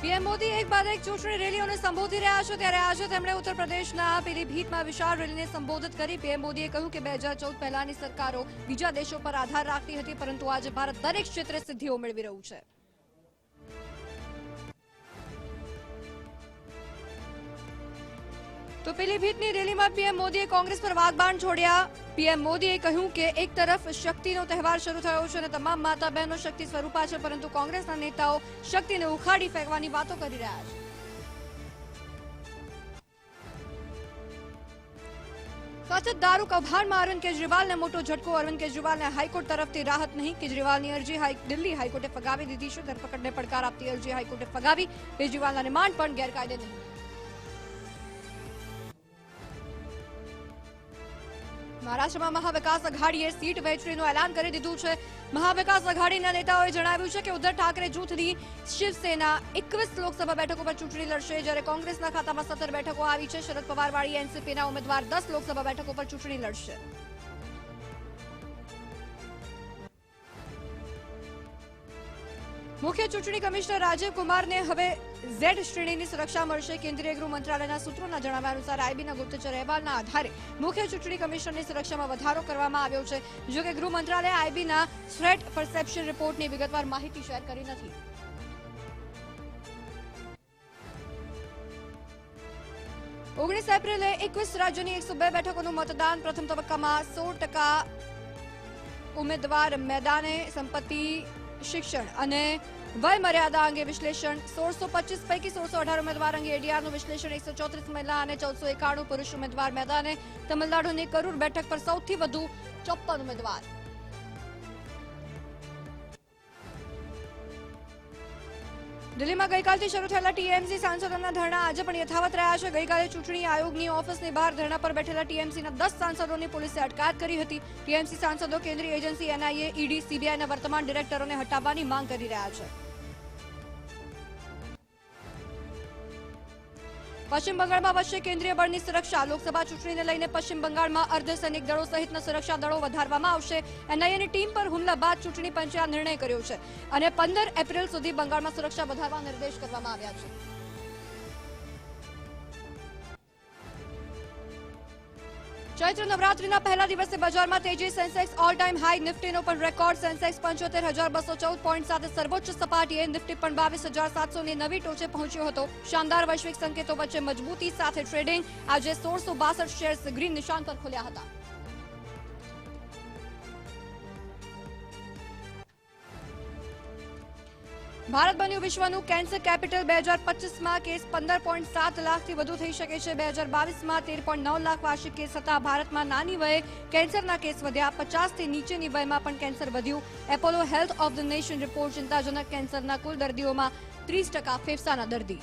PM Modi એક બાદ એક ચૂંટણી રેલીઓને સંબોધી રહ્યા છે. ત્યારે આજે તેમણે ઉત્તર પ્રદેશના પીલીભીતમાં વિશાળ રેલીને સંબોધિત કરી. પીએમ મોદીએ કહ્યું કે બે હજાર ચૌદ પહેલાની સરકારો બીજા દેશો પર આધાર રાખતી હતી, પરંતુ આજે ભારત દરેક ક્ષેત્રે સિદ્ધિઓ મેળવી રહ્યું છે. તો પીલીભીતની રેલીમાં પીએમ મોદીએ કોંગ્રેસ પર વાગબાણ છોડ્યા. પીએમ મોદીએ કહ્યું કે એક તરફ શક્તિનો તહેવાર શરૂ થયો છે અને તમામ માતા બહેનો શક્તિ સ્વરૂપા છે, પરંતુ કોંગ્રેસના નેતાઓ શક્તિને ઉખાડી ફેંકવાની વાતો કરી રહ્યા છે. સતત દારૂ કૌભાંડમાં અરવિંદ કેજરીવાલને મોટો ઝટકો. અરવિંદ કેજરીવાલને હાઈકોર્ટ તરફથી રાહત નહીં. કેજરીવાલની અરજી દિલ્હી હાઈકોર્ટે ફગાવી દીધી છે. ધરપકડને પડકાર આપતી અરજી હાઈકોર્ટે ફગાવી. કેજરીવાલના રિમાન્ડ પણ ગેરકાયદે નહીં. મહારાષ્ટ્રમાં મહાવિકાસ અઘાડીએ સીટ વહેંચણીનું એલાન કરી દીધું છે. મહાવિકાસ અઘાડીના નેતાઓએ જણાવ્યું છે કે ઉદ્ધવ ઠાકરે જૂથની શિવસેના એકવીસ લોકસભા બેઠકો પર ચૂંટણી લડશે. જ્યારે કોંગ્રેસના ખાતામાં સત્તર બેઠકો આવી છે. શરદ પવારવાળી, એનસીપીના ઉમેદવાર દસ લોકસભા બેઠકો પર ચૂંટણી લડશે. મુખ્ય ચૂંટણી કમિશનર રાજીવ કુમારને હવે ઝેડ શ્રેણીની સુરક્ષા મળશે. કેન્દ્રીય ગૃહ મંત્રાલયના સૂત્રોના જણાવ્યા અનુસાર આઈબીના ગુપ્તચર અહેવાલના આધારે મુખ્ય ચૂંટણી કમિશનરની સુરક્ષામાં વધારો કરવામાં આવ્યો છે. જો કે ગૃહ મંત્રાલયે આઈબીના થ્રેટ પરસેપ્શન રિપોર્ટની વિગતવાર માહિતી શેર કરી નથી. ઓગણીસ એપ્રિલે એકવીસ રાજ્યોની એકસો બે બેઠકોનું મતદાન. પ્રથમ તબક્કામાં સોળ ટકા ઉમેદવાર મેદાને સંપત્તિ શિક્ષણ અને વય મર્યાદા અંગે વિશ્લેષણ. સોળસો પચીસ પૈકી સોળસો અઢાર ઉમેદવાર અંગે એડીઆરનું વિશ્લેષણ. એકસો ચોત્રીસ મહિલા અને ચૌદસો એકાણું પુરુષ ઉમેદવાર મેદાને તમિલનાડુની કરૂર બેઠક પર સૌથી વધુ ચોપ્પન ઉમેદવાર. દિલ્હીમાં ગઈકાલથી શરૂ થયેલા ટીએમસી સાંસદોના ધરણા આજે પણ યથાવત રહ્યા છે. ગઈકાલે ચૂંટણી આયોગની ઓફિસની બહાર ધરણા પર બેઠેલા ટીએમસીના દસ સાંસદોની પોલીસે અટકાયત કરી હતી. ટીએમસી સાંસદો, કેન્દ્રીય એજન્સી, એનઆઈએ, ઈડી સીબીઆઈના વર્તમાન ડિરેક્ટરોને હટાવવાની માંગ કરી રહ્યા છે. પશ્ચિમ બંગાળમાં વધશે કેન્દ્રીય બળની સુરક્ષા. લોકસભા ચૂંટણીને લઈને પશ્ચિમ બંગાળમાં અર્ધસૈનિક દળો સહિતના સુરક્ષા દળો વધારવામાં આવશે. એનઆઈએની ટીમ પર હુમલા બાદ ચૂંટણી પંચે આ નિર્ણય કર્યો છે. અને પંદર એપ્રિલ સુધી બંગાળમાં સુરક્ષા વધારવા નિર્દેશ કરવામાં આવ્યા છે. ચૈત્ર નવરાત્રીના પહેલા દિવસે બજારમાં તેજી સેન્સેક્સ ઓલ ટાઈમ હાઈ નિફ્ટીનો પણ રેકોર્ડ સેન્સેક્સ પંચોતેર હજાર બસો ચૌદ પોઈન્ટ સાથે સર્વોચ્ચ સપાટીએ નિફ્ટી પણ બાવીસ હજાર સાતસોની નવી ટોચે પહોંચ્યો હતો. શાનદાર વૈશ્વિક સંકેતો વચ્ચે મજબૂતી સાથે ટ્રેડિંગ આજે સોળસો બાસઠ શેર્સ ગ્રીન નિશાન પર ખુલ્યા હતા. ભારત બન્યું વિશ્વનું કેન્સર કેપિટલ બે હજાર પચીસમાં કેસ પંદર પોઈન્ટ સાત લાખથી વધુ થઈ શકે છે. બે હજાર બાવીસમાં તેર પોઈન્ટ નવ લાખ વાર્ષિક કેસ હતા. ભારતમાં નાની વયે કેન્સરના કેસ વધ્યા. પચાસથી નીચેની વયમાં પણ કેન્સર વધ્યું. Apollo health of the nation report, ચિંતાજનક કેન્સરના કુલ દર્દીઓમાં ત્રીસ ટકા ફેફસાના દર્દી.